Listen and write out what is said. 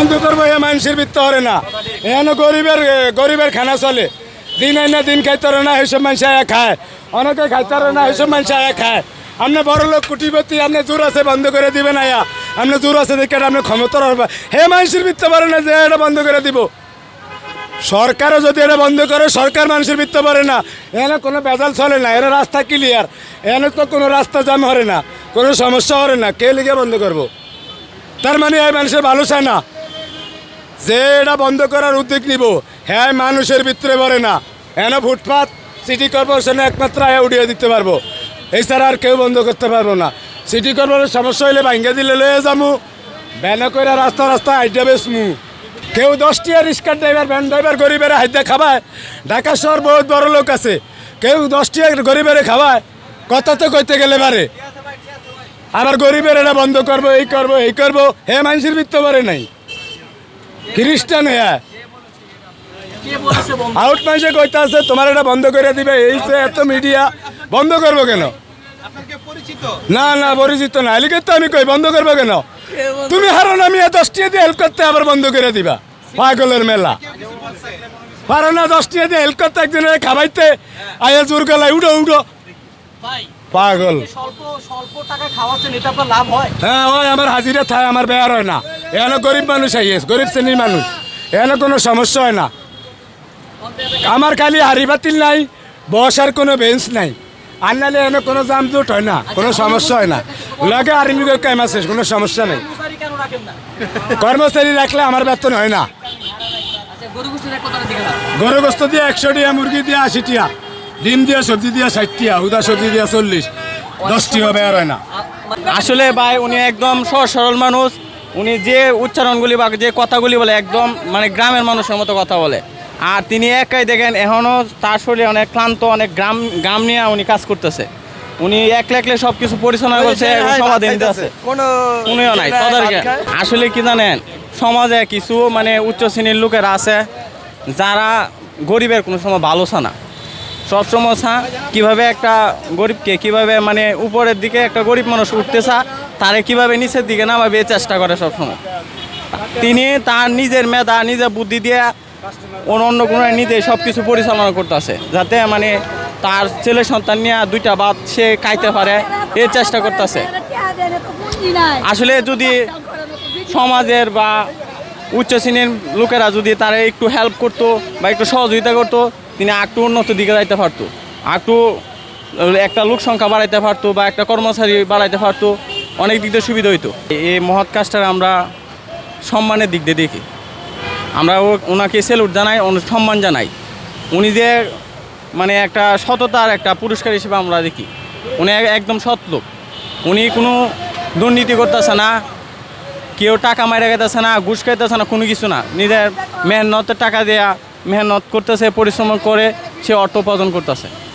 বন্ধ করব, এ মানুষের বৃত্ত হরে না। এখানে গরিবের গরিবের খানা চলে। দিন আইনা দিন খাইতে পারে না, এইসব মানুষ আয়া খায়। অনেকে খাইতে পারে না, এইসব মানুষ আয়া খায়। আপনি বড় লোক কুটিপতি আপনি জোর আছে, বন্ধ করে দিবেন আয়া। আপনি জোর আছে দেখে আপনি ক্ষমতার হে মানুষের বৃত্ত পারে না যে এটা বন্ধ করে দিব। সরকারও যদি এটা বন্ধ করে, সরকার মানুষের বৃত্ত পারে না। এখানে কোনো বেজাল চলে না এরা রাস্তা ক্লিয়ার এখানে তো কোনো রাস্তা জাম হরে না, কোনো সমস্যা হরে না। কে লিগে বন্ধ করব? তার মানে এই মানুষের ভালো চায় না। যে এটা বন্ধ করার উদ্যোগ নিব হ্যাঁ মানুষের ভিতরে পড়ে না। এনে ফুটপাত সিটি কর্পোরেশনে একমাত্র আয়া উঠিয়ে দিতে পারব। এছাড়া আর কেউ বন্ধ করতে পারব না। সিটি কর্পোরেশন সমস্যা হইলে ভাঙ্গে দিলে লয়ে যামু। ব্যানে করে রাস্তা রাস্তা আইডা বেসমু। কেউ দশটি রিক্সার ড্রাইভার, ভ্যান ড্রাইভার গরিবের হাইতে খাবায়। ঢাকা শহর বহুত বড় লোক আছে। কেউ দশটি গরিবের খাবায়। কথা তো কইতে গেলে পারে। আবার গরিবের এটা বন্ধ করব, এই করব এই করব। হে মানুষের বৃত্ত পারে নাই। খ্রিস্টান হ্যাঁ। আউট মাসে কইতে আছে তোমার এটা বন্ধ করে দিবে। এই যে এত মিডিয়া বন্ধ করব কেন? না না পরিচিত না। এলিকে তো আমি কই বন্ধ করব কেন? তুমি হারো না আমি দশটি দিয়ে হেল্প করতে আবার বন্ধ করে দিবা। পাগলের মেলা। পারো না দশটি দিয়ে হেল্প করতে একদিনের খাবাইতে আয়া জোর গলায় উঠো উঠো পাগল। হয়? ওই আমার হাজিরা থাকে আমার বেয়ার হয় না। এখানে গরিব মানুষ আইয়েস গরিব শ্রেণির মানুষ। এখানে কোনো সমস্যা হয় না। আমার খালি হাড়ি বাতিল নাই বসার কোনো বেঞ্চ নাই। আর নাহলে এখানে কোনো জাম জুট হয় না কোনো সমস্যা হয় না। লাগে আর্মি কাম আছে কোনো সমস্যা নেই। কর্মচারী রাখলে আমার বেতন হয় না। আচ্ছা না গরু গোস্ত দিয়ে একশো টিয়া মুরগি দিয়ে আশি টিয়া। ডিম দিয়ে সবজি দিয়ে ষাট টিয়া উদা সবজি দিয়ে চল্লিশ। দশ টিয়া বেয়ার হয় না। আসলে ভাই উনি একদম সহজ সরল মানুষ। উনি যে উচ্চারণগুলি বা যে কথাগুলি বলে একদম মানে গ্রামের মানুষের মতো কথা বলে। আর তিনি একাই দেখেন এখনও তার শরীরে অনেক ক্লান্ত অনেক গ্রাম গ্রাম নিয়ে উনি কাজ করতেছে। উনি একলে একলে সব কিছু পরিচালনা করছে এবং সমাধান দিতেছে। উনিও নাই তাদেরকে। আসলে কি জানেন সমাজে কিছু মানে উচ্চ শ্রেণির লোকেরা আছে যারা গরিবের কোনো সময় ভালো না। সবসময় চা কীভাবে একটা গরিবকে কীভাবে মানে উপরের দিকে একটা গরিব মানুষ উঠতে চা তারে কীভাবে নিচের দিকে নামাবে চেষ্টা করে সবসময়। তিনি তার নিজের মেধা, নিজের বুদ্ধি দিয়ে অন্য অন্য কোনো নিজে সব কিছু পরিচালনা করতেছে, যাতে মানে তার ছেলে সন্তান নিয়ে দুইটা বাদ সে খাইতে পারে এই চেষ্টা করতেছে। আসলে যদি সমাজের বা উচ্চ শ্রেণির লোকেরা যদি তারা একটু হেল্প করতো বা একটু সহযোগিতা করতো তিনি একটু উন্নত দিকে যাইতে পারতো। একটু একটা লোক সংখ্যা বাড়াইতে পারতো বা একটা কর্মচারী বাড়াইতে পারতো, অনেক দিক দিয়ে সুবিধা হইতো। এই মহৎ কাজটা আমরা সম্মানের দিক দিয়ে দেখি। আমরা ওনাকে সেলুট জানাই সম্মান জানাই। উনি যে মানে একটা সততার একটা পুরস্কার হিসেবে আমরা দেখি। উনি একদম সৎ লোক। উনি কোনো দুর্নীতি করতেছে না, কেউ টাকা মারা গেতেছে না, ঘুষ খাইতেছে না, কোনো কিছু না। নিজের মেহনতের টাকা দেয়া মেহনত করতেছে পরিশ্রম করে সে অর্থ উপার্জন করতেছে।